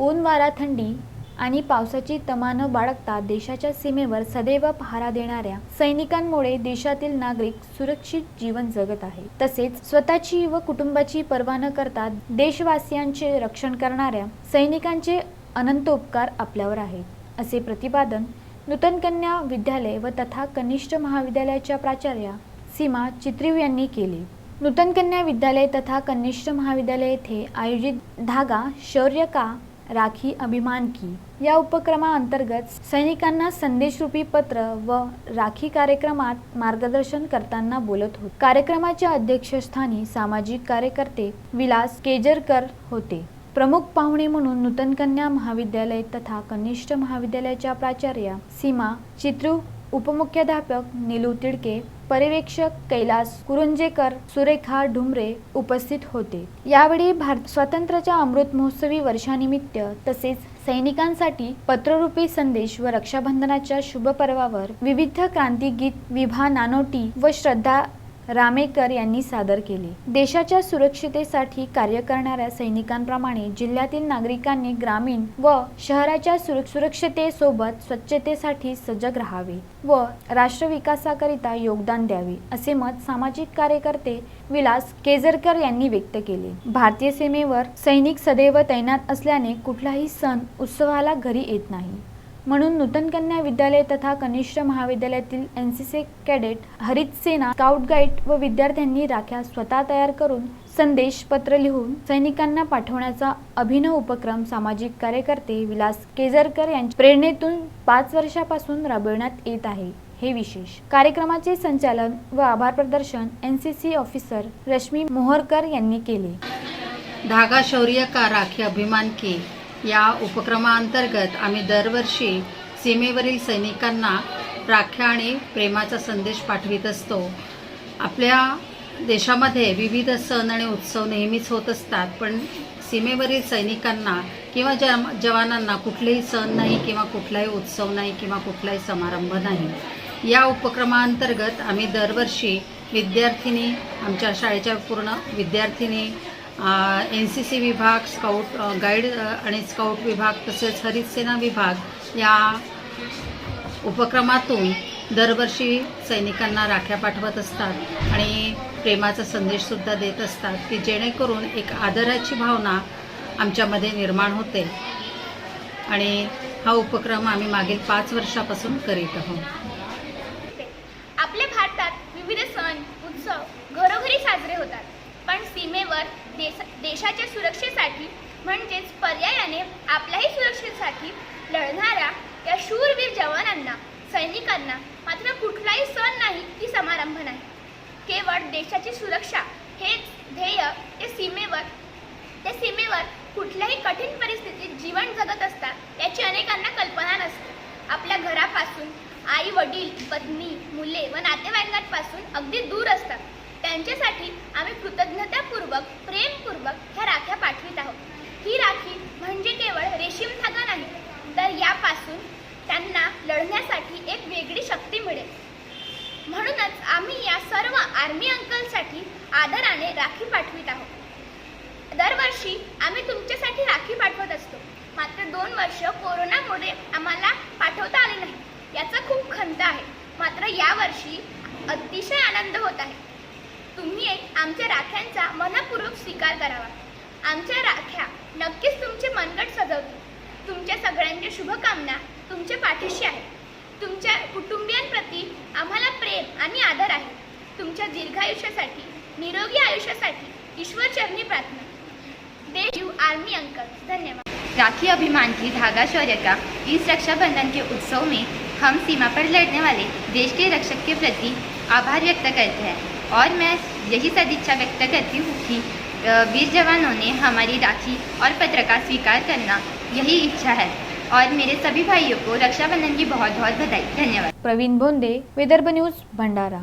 ऊन वारा थंडी आणि पावसाची तमा न बाळगता देशाच्या सीमेवर सदैव पहारा देणाऱ्या सैनिकांमुळे देशातील नागरिक सुरक्षित जीवन जगत आहे. तसेच स्वतःची व कुटुंबाची पर्वा न करता देशवासियांचे रक्षण करणाऱ्या सैनिकांचे अनंत उपकार आपल्यावर आहेत. असे प्रतिपादन नूतन कन्या विद्यालय व तथा कनिष्ठ महाविद्यालयाच्या प्राचार्या सीमा चित्रीव यांनी केले. नूतन कन्या विद्यालय तथा कनिष्ठ महाविद्यालय येथे आयोजित धागा शौर्य का राखी अभिमान की. या उपक्रमाअंतर्गत सैनिकांना संदेशरूपी पत्र व राखी कार्यक्रमात मार्गदर्शन करताना बोलत होते. कार्यक्रमाच्या अध्यक्षस्थानी सामाजिक कार्यकर्ते विलास केजरकर होते. प्रमुख पाहुणे म्हणून नूतन कन्या महाविद्यालय तथा कनिष्ठ महाविद्यालयाच्या प्राचार्या सीमा चित्रू उपमुख्याध्यापक निलू तिडके पर्यवेक्षक कैलास कुरुंजेकर सुरेखा ढुमरे उपस्थित होते. यावेळी भारत स्वातंत्र्याच्या अमृत महोत्सवी वर्षानिमित्त तसेच सैनिकांसाठी पत्ररूपी संदेश व रक्षाबंधनाच्या शुभ पर्वावर विविध क्रांती गीत विभा नानोटी व श्रद्धा रामेकर यांनी सादर केले. देशाच्या सुरक्षितेसाठी कार्य करणाऱ्या सैनिकांप्रमाणे जिल्ह्यातील नागरिकांनी ग्रामीण व शहराच्या सुर- सुरक्षितेसोबत स्वच्छतेसाठी सजग राहावे व राष्ट्र विकासाकरिता योगदान द्यावे असे मत सामाजिक कार्यकर्ते विलास केजरकर यांनी व्यक्त केले. भारतीय सीमेवर सैनिक सदैव तैनात असल्याने कुठलाही सण उत्सवाला घरी येत नाही. म्हणून नूतन कन्या विद्यालय तथा कनिष्ठ महाविद्यालयातील एन सी सी कॅडेट हरित सेना स्काउट गाईड व विद्यार्थ्यांनी राख्या स्वतः तयार करून संदेश पत्र लिहून सैनिकांना पाठवण्याचा अभिनव उपक्रम सामाजिक कार्यकर्ते विलास केजरकर यांच्या प्रेरणेतून पाच वर्षापासून राबविण्यात येत आहे. हे विशेष कार्यक्रमाचे संचालन व आभार प्रदर्शन N C C officer Rashmi Moharkar यांनी केले. धागा शौर्य का राखी अभिमान की या उपक्रमाअंतर्गत आम्ही दरवर्षी सीमेवरील सैनिकांना राख्या आणि प्रेमाचा संदेश पाठवित असतो. आपल्या देशामध्ये विविध सण आणि उत्सव नेहमीच होत असतात पण सीमेवरील सैनिकांना किंवा ज जवानांना कुठलेही सण नाही किंवा कुठलाही उत्सव नाही किंवा कुठलाही समारंभ नाही. या उपक्रमाअंतर्गत आम्ही दरवर्षी विद्यार्थिनी आमच्या शाळेच्या पूर्ण विद्यार्थिनी एन सी सी विभाग स्काउट गाईड आणि स्काउट विभाग तसेच हरितसेना विभाग या उपक्रमातून दरवर्षी सैनिकांना राख्या पाठवत असतात आणि प्रेमाचा संदेशसुद्धा देत असतात की जेणेकरून एक आदराची भावना आमच्यामध्ये निर्माण होते. आणि हा उपक्रम आम्ही मागील पाच वर्षापासून करीत आहोत. आपल्या भारतात विविध सण उत्सव घरोघरी साजरे होतात. आपण सीमेवर देश देशाच्या सुरक्षेसाठी म्हणजेच पर्यायाने आपल्याही सुरक्षेसाठी लढणाऱ्या या शूरवीर जवानांना सैनिकांना मात्र कुठलाही सण नाही की समारंभ नाही. केवळ देशाची सुरक्षा हेच ध्येय ते सीमेवर त्या सीमेवर कुठल्याही कठीण परिस्थितीत जीवन जगत असतात याची अनेकांना कल्पना नसते. आपल्या घरापासून आई वडील पत्नी मुले व नातेवाईकांपासून अगदी दूर असतात. त्यांच्यासाठी आम्ही कृतज्ञतापूर्वक प्रेमपूर्वक ह्या राख्या पाठवित आहोत. ही राखी म्हणजे केवळ रेशीम धागा नाही तर यापासून त्यांना लढण्यासाठी एक वेगळी शक्ती मिळेल. म्हणूनच आम्ही या सर्व आर्मी अंकलसाठी आदराने राखी पाठवित आहोत. दरवर्षी आम्ही तुमच्यासाठी राखी पाठवत असतो. मात्र दोन वर्ष कोरोनामुळे आम्हाला पाठवता आले नाही याचा खूप खंत आहे. मात्र यावर्षी अतिशय आनंद होत आहे. तुम्ही एक आमच्या राख्यांचा मनपूर्वक स्वीकार करावा. आमच्या राख्या नक्कीच तुमचे मनगट सजवतील. तुमच्या सगळ्यांच्या शुभकामना तुमच्या पाठीशी आहे तुमच्या कुटुंबियांप्रती आम्हाला प्रेम आणि आदर आहे. तुमच्या दीर्घायुष्यासाठी निरोगी आयुष्यासाठी ईश्वरचरणी प्रार्थना. देश यू आर्मी अंकल. धन्यवाद. राखी अभिमान की धागा शौर्य का इस रक्षाबंधन के उत्सव में हम सीमा पर लड़ने वाले देश के रक्षक के प्रति आभार व्यक्त करते हैं। और मैं यही सदिच्छा व्यक्त करती हूँ कि वीर जवानों ने हमारी राखी और पत्र का स्वीकार करना यही इच्छा है। और मेरे सभी भाइयों को रक्षाबंधन की बहुत बहुत बधाई। धन्यवाद। प्रवीण बोंदे, विदर्भ न्यूज़, भंडारा।